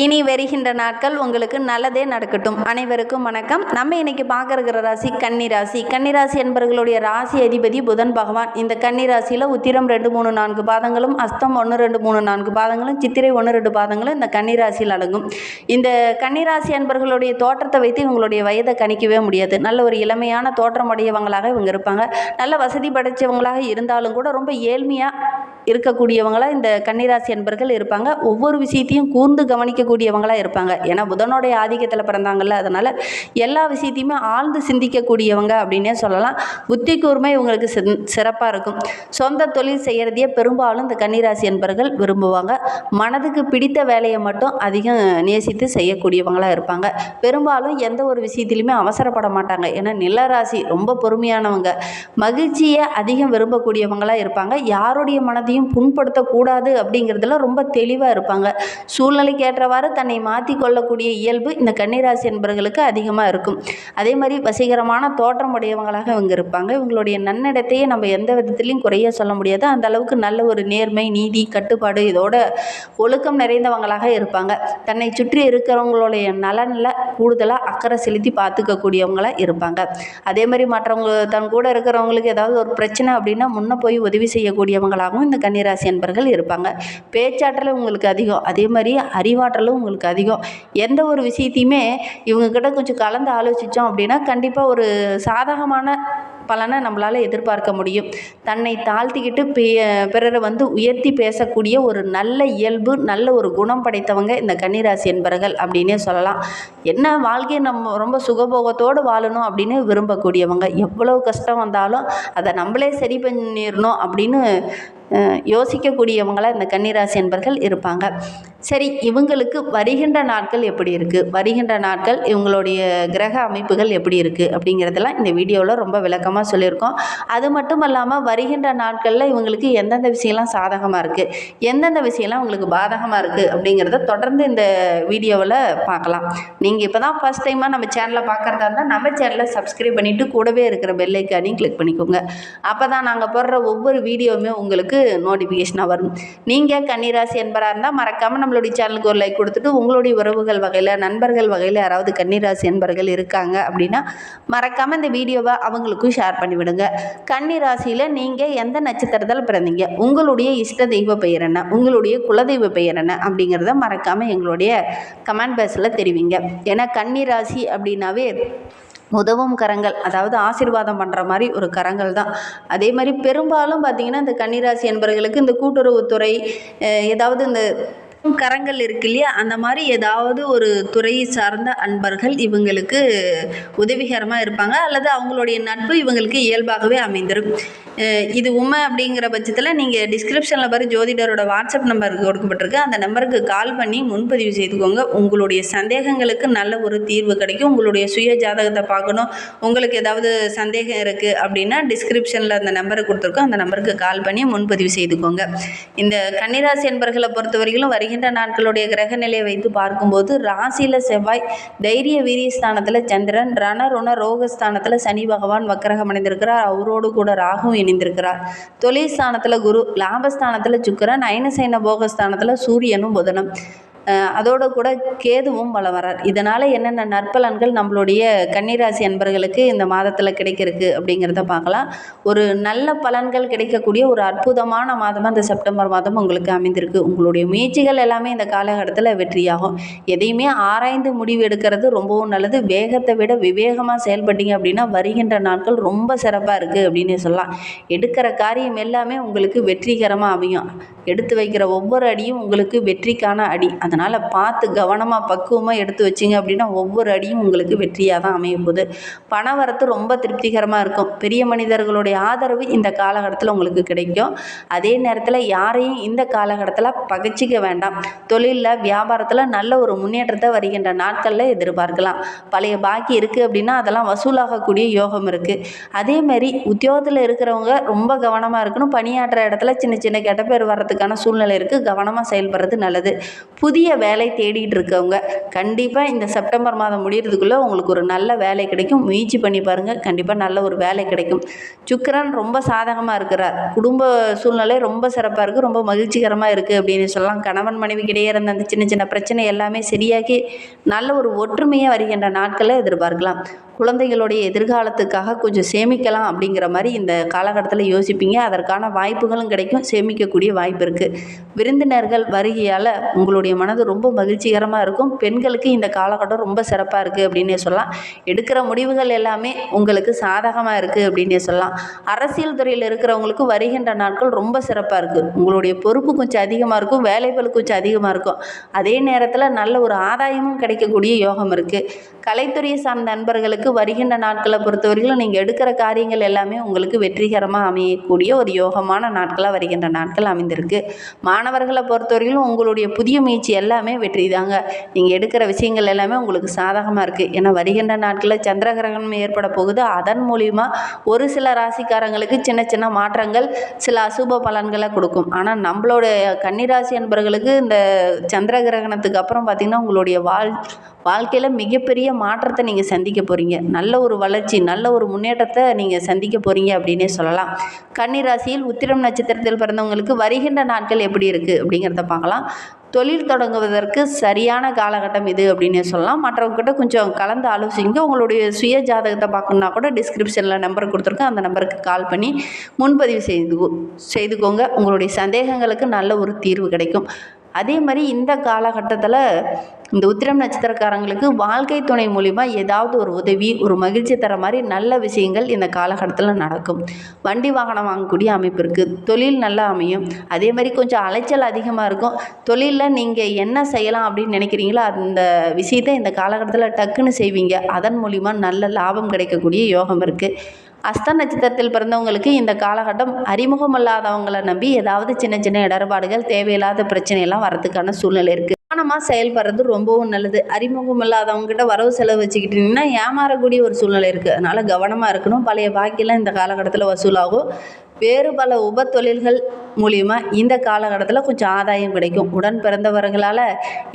இனி வருகின்ற நாட்கள் உங்களுக்கு நல்லதே நடக்கட்டும். அனைவருக்கும் வணக்கம். நம்ம இன்னைக்கு பார்க்கறக்கிற ராசி கன்னி ராசி. கன்னி ராசி என்பவர்களுடைய ராசி அதிபதி புதன் பகவான். இந்த கன்னி ராசியில் உத்திரம் ரெண்டு மூணு நான்கு பாதங்களும் அஸ்தம் ஒன்று ரெண்டு மூணு நான்கு பாதங்களும் சித்திரை ஒன்று ரெண்டு பாதங்களும் இந்த கன்னிராசியில் அடங்கும். இந்த கன்னிராசி என்பவர்களுடைய தோற்றத்தை வைத்து இவங்களுடைய வயதை கணிக்கவே முடியாது. நல்ல ஒரு இளமையான தோற்றம் உடையவங்களாக இவங்க இருப்பாங்க. நல்ல வசதி படைத்தவங்களாக இருந்தாலும் கூட ரொம்ப ஏழ்மையாக இருக்கக்கூடியவங்களாக இந்த கன்னிராசி என்பர்கள் இருப்பாங்க. ஒவ்வொரு விஷயத்தையும் கூர்ந்து கவனிக்கக்கூடியவங்களாக இருப்பாங்க. ஏன்னா புதனுடைய ஆதிக்கத்தில் பிறந்தாங்கல்ல அதனால் எல்லா விஷயத்தையுமே ஆழ்ந்து சிந்திக்கக்கூடியவங்க அப்படின்னே சொல்லலாம். புத்தி கூர்மை இவங்களுக்கு சிறப்பாக இருக்கும். சொந்த தொழில் செய்கிறதையே பெரும்பாலும் இந்த கன்னிராசி என்பர்கள் விரும்புவாங்க. மனதுக்கு பிடித்த வேலையை மட்டும் அதிகம் நேசித்து செய்யக்கூடியவங்களாக இருப்பாங்க. பெரும்பாலும் எந்த ஒரு விஷயத்திலையுமே அவசரப்பட மாட்டாங்க. ஏன்னா நிலராசி ரொம்ப பொறுமையானவங்க. மகிழ்ச்சியை அதிகம் விரும்பக்கூடியவங்களாக இருப்பாங்க. யாருடைய மனதையும் புண்படுத்தக்கூடாது அப்படிங்கிறதுல ரொம்ப தெளிவாக இருப்பாங்க. சூழ்நிலைக்கு ஏற்றவாறு தன்னை மாற்றி கொள்ளக்கூடிய இயல்பு இந்த கன்னிராசி என்பவர்களுக்கு அதிகமாக இருக்கும். அதே மாதிரி வசீகரமான தோற்றம் உடையவங்களாக இவங்க இருப்பாங்க. இவங்களுடைய நன்னடத்தையே நம்ம எந்த விதத்துலையும் குறைய சொல்ல முடியாது. அந்த அளவுக்கு நல்ல ஒரு நேர்மை நீதி கட்டுப்பாடு இதோட ஒழுக்கம் நிறைந்தவங்களாக இருப்பாங்க. தன்னை சுற்றி இருக்கிறவங்களுடைய நலனில் கூடுதலாக அக்கறை செலுத்தி பார்த்துக்கக்கூடியவங்களா இருப்பாங்க. அதே மாதிரி மற்றவங்க தன் கூட இருக்கிறவங்களுக்கு ஏதாவது ஒரு பிரச்சனை அப்படின்னா முன்னே போய் உதவி செய்யக்கூடியவங்களாகவும் இந்த கன்னிராசி அன்பர்கள் இருப்பாங்க. பேச்சாற்றலும் உங்களுக்கு அதிகம். அதே மாதிரி அறிவாற்றலும் உங்களுக்கு அதிகம். எந்த ஒரு விஷயத்தையுமே இவங்கக்கிட்ட கொஞ்சம் கலந்து ஆலோசித்தோம் அப்படின்னா கண்டிப்பாக ஒரு சாதகமான பலனை நம்மளால் எதிர்பார்க்க முடியும். தன்னை தாழ்த்திக்கிட்டு பே பிறரை வந்து உயர்த்தி பேசக்கூடிய ஒரு நல்ல இயல்பு நல்ல ஒரு குணம் படைத்தவங்க இந்த கன்னிராசி என்பர்கள் அப்படின்னே சொல்லலாம். என்ன வாழ்க்கையை நம்ம ரொம்ப சுகபோகத்தோடு வாழணும் அப்படின்னு விரும்பக்கூடியவங்க. எவ்வளோ கஷ்டம் வந்தாலும் அதை நம்மளே சரி பண்ணிடணும் அப்படின்னு யோசிக்கக்கூடியவங்களாக இந்த கன்னிராசி என்பர்கள் இருப்பாங்க. சரி இவங்களுக்கு வருகின்ற நாட்கள் எப்படி இருக்குது வருகின்ற நாட்கள் இவங்களுடைய கிரக அமைப்புகள் எப்படி இருக்குது அப்படிங்கிறதெல்லாம் இந்த வீடியோவில் ரொம்ப விளக்கமாக சொல்லியிருக்கோம். அது மட்டும் இல்லாமல் வருகின்ற நாட்களில் இவங்களுக்கு எந்தெந்த விஷயம்லாம் சாதகமாக இருக்குது எந்தெந்த விஷயம்லாம் உங்களுக்கு பாதகமாக இருக்குது அப்படிங்கிறத தொடர்ந்து இந்த வீடியோவில் பார்க்கலாம். நீங்கள் இப்போ தான் ஃபஸ்ட் டைமாக நம்ம சேனலை பார்க்குறதா இருந்தால் நம்ம சேனலை சப்ஸ்கிரைப் பண்ணிவிட்டு கூடவே இருக்கிற பெல்லைக்கானையும் கிளிக் பண்ணிக்கோங்க. அப்போ தான் நாங்கள் போடுற ஒவ்வொரு வீடியோவுமே உங்களுக்கு நோட்டிஃபிகேஷனாக வரும். நீங்கள் கன்னிராசி என்பராக இருந்தால் மறக்காமல் நம்மளுடைய சேனலுக்கு ஒரு லைக் கொடுத்துட்டு உங்களுடைய உறவுகள் வகையில் நண்பர்கள் வகையில் யாராவது கன்னிராசி என்பர்கள் இருக்காங்க அப்படின்னா மறக்காமல் இந்த வீடியோவை அவங்களுக்கும் ஷேர் பண்ணிவிடுங்க. கன்னிராசியில் நீங்கள் எந்த நட்சத்திரத்தில் பிறந்தீங்க? உங்களுடைய இஷ்ட தெய்வ பெயர் என்ன? உங்களுடைய குலதெய்வ பெயர் என்ன? அப்படிங்கிறத மறக்காமல் எங்களுடைய கமெண்ட் பாக்ஸில் தெரிவிங்க. ஏன்னா கன்னிராசி அப்படின்னாவே உதவும் கரங்கள் அதாவது ஆசீர்வாதம் பண்ணுற மாதிரி ஒரு கரங்கள் தான். அதே மாதிரி பெரும்பாலும் பார்த்திங்கன்னா இந்த கன்னிராசி என்பவர்களுக்கு இந்த கூட்டுறவுத்துறை ஏதாவது இந்த கரங்கள் இருக்கு இல்லையா? அந்த மாதிரி ஏதாவது ஒரு துறையை சார்ந்த அன்பர்கள் இவங்களுக்கு உதவிகரமாக இருப்பாங்க. அல்லது அவங்களுடைய நட்பு இவங்களுக்கு இயல்பாகவே அமைந்திரும். இது உண்மை அப்படிங்கிற பட்சத்தில் நீங்கள் டிஸ்கிரிப்ஷனில் பாரு ஜோதிடரோட வாட்ஸ்அப் நம்பர் கொடுக்கப்பட்டிருக்கு. அந்த நம்பருக்கு கால் பண்ணி முன்பதிவு செய்துக்கோங்க. உங்களுடைய சந்தேகங்களுக்கு நல்ல ஒரு தீர்வு கிடைக்கும். உங்களுடைய சுய ஜாதகத்தை பார்க்கணும். உங்களுக்கு ஏதாவது சந்தேகம் இருக்குது அப்படின்னா டிஸ்கிரிப்ஷனில் அந்த நம்பரை கொடுத்துருக்கோம். அந்த நம்பருக்கு கால் பண்ணி முன்பதிவு செய்துக்கோங்க. இந்த கன்னிராசி என்பர்களை பொறுத்த வரைக்கும் வருகின்ற நாட்களுடைய கிரக நிலையை வைத்து பார்க்கும்போது ராசியில் செவ்வாய் தைரிய வீரியஸ்தானத்தில் சந்திரன் ரண ருண ரோகஸ்தானத்தில் சனி பகவான் வக்கரகம் அடைந்திருக்கிறார் அவரோடு கூட ராகும் இணைந்திருக்கிறார். தொழில் ஸ்தானத்தில் குரு லாபஸ்தானத்தில் சுக்கரன் அயனசைன போகஸ்தானத்தில் சூரியனும் புதனும். அதோடு கூட கேதுவும் வளம் வரார். இதனால் என்னென்ன நற்பலன்கள் நம்மளுடைய கன்னிராசி அன்பர்களுக்கு இந்த மாதத்தில் கிடைக்கிறதுக்கு அப்படிங்கிறத பார்க்கலாம். ஒரு நல்ல பலன்கள் கிடைக்கக்கூடிய ஒரு அற்புதமான மாதமாக இந்த செப்டம்பர் மாதம் உங்களுக்கு அமைந்திருக்கு. உங்களுடைய முயற்சிகள் எல்லாமே இந்த காலகட்டத்தில் வெற்றியாகும். எதையுமே ஆராய்ந்து முடிவு எடுக்கிறது ரொம்பவும் நல்லது. வேகத்தை விட விவேகமாக செயல்பட்டீங்க அப்படின்னா வருகின்ற நாட்கள் ரொம்ப சிறப்பாக இருக்குது அப்படின்னு சொல்லலாம். எடுக்கிற காரியம் எல்லாமே உங்களுக்கு வெற்றிகரமாக அமையும். எடுத்து வைக்கிற ஒவ்வொரு அடியும் உங்களுக்கு வெற்றிக்கான அடி. அதனால் அதனால் பார்த்து கவனமாக பக்குவமாக எடுத்து வச்சிங்க அப்படின்னா ஒவ்வொரு அடியும் உங்களுக்கு வெற்றியாக தான் அமைய போகுது. பண வரத்து ரொம்ப திருப்திகரமாக இருக்கும். பெரிய மனிதர்களுடைய ஆதரவு இந்த காலகட்டத்தில் உங்களுக்கு கிடைக்கும். அதே நேரத்தில் யாரையும் இந்த காலகட்டத்தில் பகைச்சிக்க வேண்டாம். தொழிலில் வியாபாரத்தில் நல்ல ஒரு முன்னேற்றத்தை வருகின்ற நாட்களில் எதிர்பார்க்கலாம். பழைய பாக்கி இருக்குது அப்படின்னா அதெல்லாம் வசூலாகக்கூடிய யோகம் இருக்குது அதேமாரி உத்தியோகத்தில் இருக்கிறவங்க ரொம்ப கவனமாக இருக்கணும். பணியாற்ற இடத்துல சின்ன சின்ன கெட்ட பேர் வர்றதுக்கான சூழ்நிலை இருக்குது கவனமாக செயல்படுறது நல்லது. புதிய புதிய வேலை தேடிட்டு இருக்கவங்க. கண்டிப்பாக இந்த செப்டம்பர் மாதம் முடிகிறதுக்குள்ளே உங்களுக்கு ஒரு நல்ல வேலை கிடைக்கும். முயற்சி பண்ணி பாருங்கள் கண்டிப்பாக நல்ல ஒரு வேலை கிடைக்கும். சுக்கரன் ரொம்ப சாதகமாக இருக்கிறார். குடும்ப சூழ்நிலை ரொம்ப சிறப்பாக இருக்குது ரொம்ப மகிழ்ச்சிகரமாக இருக்குது அப்படின்னு சொல்லலாம். கணவன் மனைவி இருந்த அந்த சின்ன சின்ன பிரச்சனை எல்லாமே சரியாகி நல்ல ஒரு ஒற்றுமையாக வருகின்ற நாட்களை எதிர்பார்க்கலாம். குழந்தைகளுடைய எதிர்காலத்துக்காக கொஞ்சம் சேமிக்கலாம் அப்படிங்கிற மாதிரி இந்த காலகட்டத்தில் யோசிப்பீங்க. அதற்கான வாய்ப்புகளும் கிடைக்கும். சேமிக்கக்கூடிய வாய்ப்பு இருக்குது விருந்தினர்கள் வருகையால் உங்களுடைய மனது ரொம்ப மகிழ்ச்சிகரமாக இருக்கும். பெண்களுக்கு இந்த காலகட்டம் ரொம்ப சிறப்பாக இருக்குது அப்படின்னே சொல்லலாம். எடுக்கிற முடிவுகள் எல்லாமே உங்களுக்கு சாதகமாக இருக்குது அப்படின்னே சொல்லலாம். அரசியல் துறையில் இருக்கிறவங்களுக்கு வருகின்ற நாட்கள் ரொம்ப சிறப்பாக இருக்குது உங்களுடைய பொறுப்பு கொஞ்சம் அதிகமாக இருக்கும். வேலைகள் கொஞ்சம் அதிகமாக இருக்கும். அதே நேரத்தில் நல்ல ஒரு ஆதாயமும் கிடைக்கக்கூடிய யோகம் இருக்குது கலைத்துறையை சார்ந்த நண்பர்களுக்கு வருகின்ற நாட்களை பொறுத்தவரையிலும் நீங்கள் எடுக்கிற காரியங்கள் எல்லாமே உங்களுக்கு வெற்றிகரமாக அமையக்கூடிய ஒரு யோகமான நாட்களாக வருகின்ற நாட்கள் அமைந்திருக்கு. மாணவர்களை பொறுத்தவரையிலும் உங்களுடைய புதிய முயற்சி எல்லாமே வெற்றி தாங்க. நீங்கள் எடுக்கிற விஷயங்கள் எல்லாமே உங்களுக்கு சாதகமாக இருக்குது ஏன்னா வருகின்ற நாட்களில் சந்திர கிரகணம் ஏற்பட போகுது. அதன் மூலிமா ஒரு சில ராசிக்காரங்களுக்கு சின்ன சின்ன மாற்றங்கள் சில அசுப பலன்களை கொடுக்கும். ஆனால் நம்மளோட கன்னிராசி அன்பர்களுக்கு இந்த சந்திர கிரகணத்துக்கு அப்புறம் பார்த்திங்கன்னா உங்களுடைய வாழ் வாழ்க்கையில் மிகப்பெரிய மாற்றத்தை நீங்கள் சந்திக்க போகிறீங்க நல்ல ஒரு வளர்ச்சி நல்ல ஒரு முன்னேற்றத்தை நீங்கள் சந்திக்க போகிறீங்க அப்படின்னே சொல்லலாம். கன்னிராசியில் உத்திரம் நட்சத்திரத்தில் பிறந்தவங்களுக்கு வருகின்ற நாட்கள் எப்படி இருக்குது அப்படிங்கிறத பார்க்கலாம். தொழில் தொடங்குவதற்கு சரியான காலகட்டம் இது அப்படின்னு சொல்லலாம். மற்றவங்ககிட்ட கொஞ்சம் கலந்து ஆலோசிங்க. உங்களுடைய சுய ஜாதகத்தை பார்க்கணுன்னா கூட டிஸ்கிரிப்ஷனில் நம்பர் கொடுத்துருக்கேன். அந்த நம்பருக்கு கால் பண்ணி முன்பதிவு செய்து செய்துக்கோங்க. உங்களுடைய சந்தேகங்களுக்கு நல்ல ஒரு தீர்வு கிடைக்கும். அதே மாதிரி இந்த காலகட்டத்தில் இந்த உத்திரம் நட்சத்திரக்காரங்களுக்கு வாழ்க்கை துணை மூலிமா ஏதாவது ஒரு உதவி ஒரு மகிழ்ச்சி தர மாதிரி நல்ல விஷயங்கள் இந்த காலகட்டத்தில் நடக்கும். வண்டி வாகனம் வாங்கக்கூடிய அமைப்பு இருக்குது தொழில் நல்லா அமையும். அதே மாதிரி கொஞ்சம் அலைச்சல் அதிகமாக இருக்கும். தொழிலில் நீங்கள் என்ன செய்யலாம் அப்படின்னு நினைக்கிறீங்களோ அந்த விஷயத்தை இந்த காலகட்டத்தில் டக்குன்னு செய்வீங்க. அதன் மூலிமா நல்ல லாபம் கிடைக்கக்கூடிய யோகம் இருக்குது அஸ்த நட்சத்திரத்தில் பிறந்தவங்களுக்கு இந்த காலகட்டம் அறிமுகம் இல்லாதவங்களை நம்பி ஏதாவது சின்ன சின்ன இடர்பாடுகள் தேவையில்லாத பிரச்சனையெல்லாம் வரதுக்கான சூழ்நிலை இருக்குது கவனமாக செயல்படுறது ரொம்பவும் நல்லது. அறிமுகம் இல்லாதவங்ககிட்ட வரவு செலவு வச்சுக்கிட்டிங்கன்னா ஏமாறக்கூடிய ஒரு சூழ்நிலை இருக்குது அதனால் கவனமாக இருக்கணும். பழைய பாக்கியெல்லாம் இந்த காலகட்டத்தில் வசூலாகும். வேறு பல உப தொழில்கள் மூலிமா இந்த காலகட்டத்தில் கொஞ்சம் ஆதாயம் கிடைக்கும். உடன் பிறந்தவர்களால்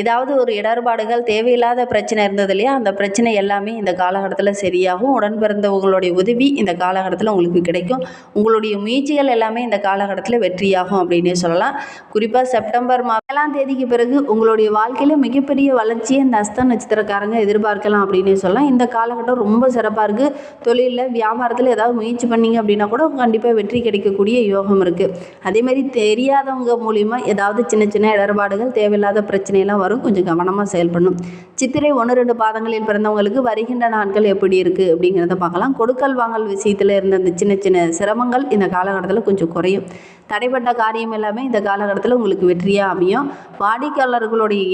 ஏதாவது ஒரு இடர்பாடுகள் தேவையில்லாத பிரச்சனை இருந்தது இல்லையா? அந்த பிரச்சனை எல்லாமே இந்த காலகட்டத்தில் சரியாகும். உடன் பிறந்தவங்களுடைய உதவி இந்த இந்த காலகட்டத்தில் உங்களுக்கு கிடைக்கும். உங்களுடைய முயற்சிகள் எல்லாமே இந்த காலகட்டத்தில் வெற்றியாகும் அப்படின்னே சொல்லலாம். குறிப்பாக செப்டம்பர் மாதம் தேதிக்கு பிறகு உங்களுடைய வாழ்க்கையில் மிகப்பெரிய வளர்ச்சியை இந்த அஸ்த நட்சத்திரக்காரங்க எதிர்பார்க்கலாம் அப்படின்னே சொல்லலாம். இந்த காலகட்டம் ரொம்ப சிறப்பாக இருக்குது தொழிலில் வியாபாரத்தில் ஏதாவது முயற்சி பண்ணீங்க அப்படின்னா கூட கண்டிப்பாக வெற்றி கிடைக்கக்கூடிய யோகம் இருக்குது அதேமாரி தெரியாதவங்க மூலிமா ஏதாவது சின்ன சின்ன இடர்பாடுகள் தேவையில்லாத பிரச்சனையெல்லாம் வரும். கொஞ்சம் கவனமாக செயல்படணும். சித்திரை ஒன்று ரெண்டு பாதங்களில் பிறந்தவங்களுக்கு வருகின்ற நாட்கள் எப்படி இருக்குது அப்படிங்கிறத பார்க்கலாம். கொடுக்கல் வாங்கல் விஷயத்தில் இருந்த அந்த சின்ன சின்ன சிரமங்கள் இந்த காலகட்டத்தில் கொஞ்சம் குறையும். தடைப்பட்ட காரியம் எல்லாமே இந்த காலகட்டத்தில் உங்களுக்கு வெற்றியாக அமையும். வாடிக்கையாளர்களுடைய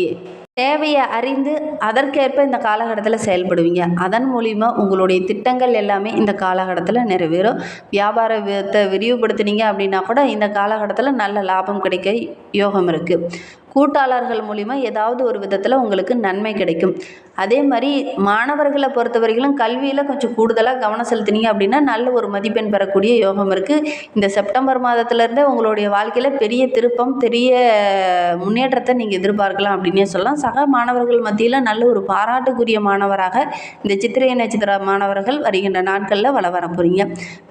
தேவையை அறிந்து அதற்கேற்ப இந்த காலகட்டத்தில் செயல்படுவீங்க. அதன் மூலிமா உங்களுடைய திட்டங்கள் எல்லாமே இந்த காலகட்டத்தில் நிறைவேறும். வியாபார விதத்தை விரிவுபடுத்துனீங்க அப்படின்னா கூட இந்த காலகட்டத்தில் நல்ல லாபம் கிடைக்க யோகம் இருக்குது கூட்டாளர்கள் மூலிமா ஏதாவது ஒரு விதத்தில் உங்களுக்கு நன்மை கிடைக்கும். அதே மாதிரி மாணவர்களை பொறுத்தவரையிலும் கல்வியில் கொஞ்சம் கூடுதலாக கவனம் செலுத்தினீங்க அப்படின்னா நல்ல ஒரு மதிப்பெண் பெறக்கூடிய யோகம் இருக்குது இந்த செப்டம்பர் மாதத்துலேருந்தே உங்களுடைய வாழ்க்கையில் பெரிய திருப்பம் பெரிய முன்னேற்றத்தை நீங்கள் எதிர்பார்க்கலாம் அப்படின்னே சொல்லலாம். சக மாணவர்கள் மத்தியில் நல்ல ஒரு பாராட்டுக்குரிய மாணவராக இந்த சித்திரை நட்சத்திர மாணவர்கள் வருகின்ற நாட்களில் வள வர போகிறீங்க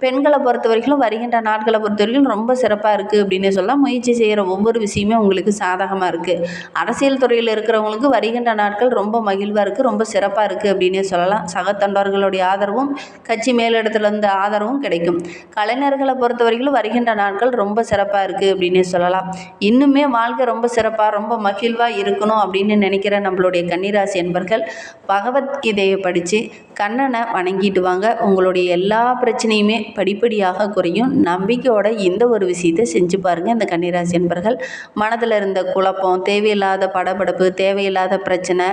பெண்களை பொறுத்த வரைக்கும் வருகின்ற நாட்களை பொறுத்த வரைக்கும் ரொம்ப சிறப்பாக இருக்குது அப்படின்னே சொல்லலாம். முயற்சி செய்கிற ஒவ்வொரு விஷயமே உங்களுக்கு சாதகமாக இருக்குது அரசியல் துறையில் இருக்கிறவங்களுக்கு வருகின்ற நாட்கள் ரொம்ப மகிழ்வாக இருக்குது ரொம்ப சிறப்பாக இருக்குது அப்படின்னே சொல்லலாம். சக தொண்டர்களுடைய ஆதரவும் கட்சி மேலிடத்துலேருந்து ஆதரவும் கிடைக்கும். கலைஞர்களை பொறுத்த வரைக்கும் வருகின்ற நாட்கள் ரொம்ப சிறப்பாக இருக்குது அப்படின்னே சொல்லலாம். இன்னுமே வாழ்க்கை ரொம்ப சிறப்பாக ரொம்ப மகிழ்வாக இருக்கணும் அப்படின்னு நினைக்கிற நம்மளுடைய கன்னிராசி என்பர்கள் பகவத்கீதையை படித்து கண்ணனை வணங்கிட்டு வாங்க. உங்களுடைய எல்லா பிரச்சனையுமே படிப்படியாக குறையும். நம்பிக்கையோட இந்த ஒரு விஷயத்தை செஞ்சு பாருங்கள் இந்த கன்னிராசி என்பர்கள். மனதில் இருந்த குழப்பம் தேவையில்லாத படபடப்பு தேவையில்லாத பிரச்சனை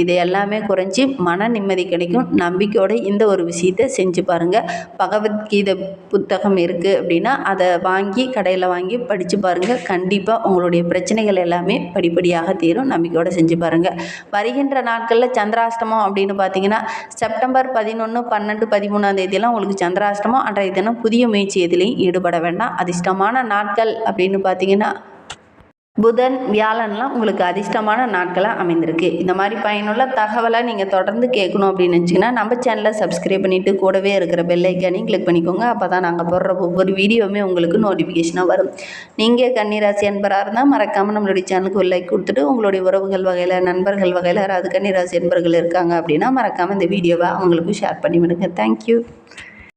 இது எல்லாமே குறைஞ்சி மன நிம்மதி கிடைக்கும். நம்பிக்கையோடு இந்த ஒரு விஷயத்தை செஞ்சு பாருங்கள் பகவத்கீதை புத்தகம் இருக்குது அப்படின்னா அதை வாங்கி கடையில் வாங்கி படித்து பாருங்கள் கண்டிப்பாக உங்களுடைய பிரச்சனைகள் எல்லாமே படிப்படியாக தீரும். நம்பிக்கையோடு செஞ்சு பாருங்கள் வருகின்ற நாட்களில் சந்திராஷ்டமம் அப்படின்னு பார்த்தீங்கன்னா செப்டம்பர் பதினொன்று பன்னெண்டு பதிமூணாம் தேதியெல்லாம் உங்களுக்கு சந்திராஷ்டமம். அன்றைய தினம் புதிய முயற்சி எதுலேயும் ஈடுபட வேண்டாம். அதிர்ஷ்டமான நாட்கள் அப்படின்னு பார்த்தீங்கன்னா புதன் வியாழன்லாம் உங்களுக்கு அதிர்ஷ்டமான நாட்களாக அமைந்திருக்கு. இந்த மாதிரி பயனுள்ள தகவலை நீங்கள் தொடர்ந்து கேட்கணும் அப்படின்னு நினச்சிங்கன்னா நம்ம சேனலை சப்ஸ்கிரைப் பண்ணிவிட்டு கூடவே இருக்கிற பெல்லைக்கானையும் கிளிக் பண்ணிக்கோங்க. அப்போ தான் நாங்கள் போடுற ஒவ்வொரு வீடியோவுமே உங்களுக்கு நோட்டிஃபிகேஷனாக வரும். நீங்கள் கன்னிராசி அன்பராக இருந்தால் மறக்காமல் நம்மளுடைய சேனலுக்கு ஒரு லைக் கொடுத்துட்டு உங்களுடைய உறவுகள் வகையில் நண்பர்கள் வகையில் யாராவது கன்னிராசி அன்பர்கள் இருக்காங்க அப்படின்னா மறக்காமல் இந்த வீடியோவை அவங்களுக்கும் ஷேர் பண்ணி விடுங்க. தேங்க்யூ